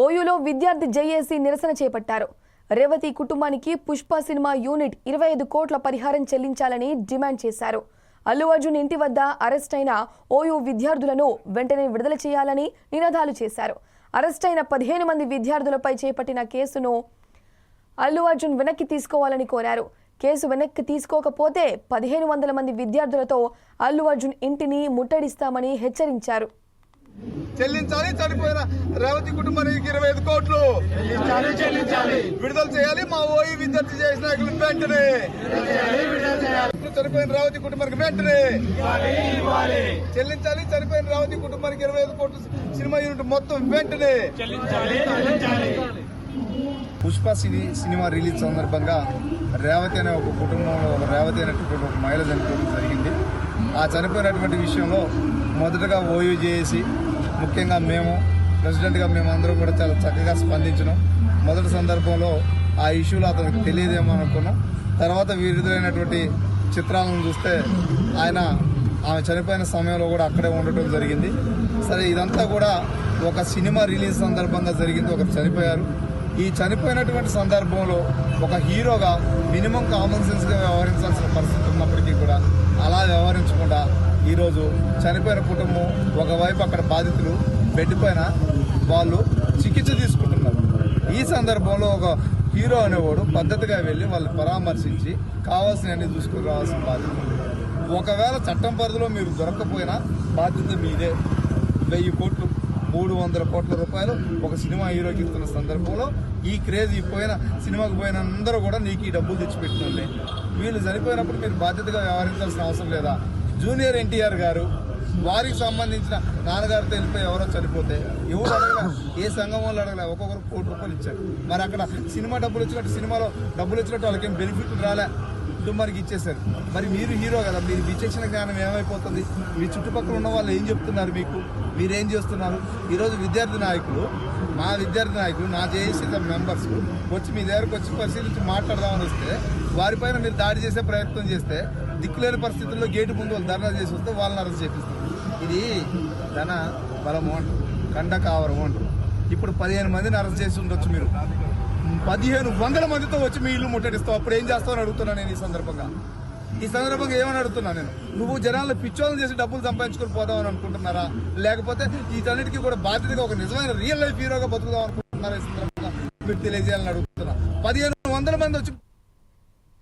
ఓయూలో విద్యార్థి జేఏసీ నిరసన చేపట్టారు. రేవతి కుటుంబానికి పుష్ప సినిమా యూనిట్ ఇరవై ఐదు కోట్ల పరిహారం చెల్లించాలని డిమాండ్ చేశారు. అల్లు అర్జున్ ఇంటి వద్ద అరెస్ట్ అయిన ఓయూ విద్యార్థులను వెంటనే విడుదల చేయాలని నినాదాలు చేశారు. అరెస్ట్ అయిన పదిహేను మంది విద్యార్థులపై చేపట్టిన కేసును అల్లు అర్జున్ వెనక్కి తీసుకోవాలని కోరారు. కేసు వెనక్కి తీసుకోకపోతే పదిహేను వందల మంది విద్యార్థులతో అల్లు అర్జున్ ఇంటిని ముట్టడిస్తామని హెచ్చరించారు. చెల్లించాలి చనిపోయిన రేవతి కుటుంబానికి ఇరవై ఐదు కోట్లు. విడుదల చేయాలి మా ఓయి విద్యార్థి చేసిన వెంటనే. చనిపోయిన రేవతి కుటుంబానికి వెంటనే. చెల్లించాలి చనిపోయిన రేవతి కుటుంబానికి ఇరవై ఐదు కోట్లు సినిమా యూనిట్ మొత్తం వెంటనే. పుష్ప సినీ సినిమా రిలీజ్ సందర్భంగా రేవతి అనే ఒక కుటుంబంలో ఒక రేవతి అనేటువంటి ఒక మహిళ చనిపోవడం జరిగింది. ఆ చనిపోయినటువంటి విషయంలో మొదటగా ఓయూ చేసి ముఖ్యంగా మేము ప్రెసిడెంట్గా మేమందరం కూడా చాలా చక్కగా స్పందించినాం. మొదటి సందర్భంలో ఆ ఇష్యూలో అతనికి తెలియదేమో అనుకున్నాం. తర్వాత విడుదలైనటువంటి చిత్రాలను చూస్తే ఆయన ఆమె చనిపోయిన సమయంలో కూడా అక్కడే ఉండటం జరిగింది. సరే ఇదంతా కూడా ఒక సినిమా రిలీజ్ సందర్భంగా జరిగింది. ఒకరు చనిపోయారు. ఈ చనిపోయినటువంటి సందర్భంలో ఒక హీరోగా మినిమం కామన్ సెన్స్గా వ్యవహరించాల్సిన పరిస్థితి ఉన్నప్పటికీ కూడా అలా వ్యవహరించకుండా ఈరోజు చనిపోయిన కుటుంబం ఒకవైపు అక్కడ బాధితులు బెడ్ పైన వాళ్ళు చికిత్స తీసుకుంటున్నారు. ఈ సందర్భంలో ఒక హీరో అనేవాడు పద్ధతిగా వెళ్ళి వాళ్ళని పరామర్శించి కావాల్సినవన్నీ చూసుకుని రావాల్సిన బాధ్యత ఒకవేళ చట్టం పరిధిలో మీరు దొరకకపోయినా బాధ్యత మీదే. వెయ్యి కోట్లు మూడు వందల కోట్ల రూపాయలు ఒక సినిమా హీరోకి ఇస్తున్న సందర్భంలో ఈ క్రేజ్ పోయిన సినిమాకి పోయిన అందరూ కూడా నీకు ఈ డబ్బులు తెచ్చిపెట్టినండి వీళ్ళు చనిపోయినప్పుడు మీరు బాధ్యతగా వ్యవహరించాల్సిన అవసరం లేదా? జూనియర్ ఎన్టీఆర్ గారు వారికి సంబంధించిన నాన్నగారితో తెలిపి ఎవరో చనిపోతే ఎవరు అడగలే ఏ సంఘం వాళ్ళు అడగలే ఒక్కొక్కరు కోటి రూపాయలు ఇచ్చారు. మరి అక్కడ సినిమా డబ్బులు వచ్చినట్టు సినిమాలో డబ్బులు వచ్చినట్టు వాళ్ళకి ఏం బెనిఫిట్ రాలే? కుటుంబానికి ఇచ్చేశారు. మరి మీరు హీరో కదా మీరు విచక్షణ జ్ఞానం ఏమైపోతుంది? మీ చుట్టుపక్కల ఉన్న వాళ్ళు ఏం చెప్తున్నారు మీకు? మీరేం చేస్తున్నారు? ఈరోజు విద్యార్థి నాయకులు మా విద్యార్థి నాయకులు నా జేఏసీ మెంబర్స్ వచ్చి మీ దగ్గరకు వచ్చి పరిశీలించి మాట్లాడదామని వస్తే వారిపైన మీరు దాడి చేసే ప్రయత్నం చేస్తే దిక్కులేని పరిస్థితుల్లో గేటు ముందు వాళ్ళు ధర్నా చేసి వస్తే వాళ్ళని అరెస్ట్ చేపిస్తారు. ఇది ధన బలము అంటారు. కండ అంటారు. ఇప్పుడు పదిహేను మందిని అరెస్ట్ చేసి ఉండొచ్చు మీరు. పదిహేను వందల మందితో వచ్చి మీ ఇల్లు ముట్టడిస్తావు అప్పుడు ఏం చేస్తావు అని అడుగుతున్నా నేను ఈ సందర్భంగా. ఈ సందర్భంగా ఏమని అడుగుతున్నా నేను? నువ్వు జనాలను పిచ్చోళ్ళు చేసి డబ్బులు సంపాదించుకొని పోదామని అనుకుంటున్నారా? లేకపోతే వీటన్నిటికీ కూడా బాధ్యతగా ఒక నిజమైన రియల్ లైఫ్ హీరోగా బతుకుదాం అనుకుంటున్నారా ఈ సందర్భంగా? మీరు తెలియజేయాలని అడుగుతున్నా. పదిహేను వందల మంది వచ్చి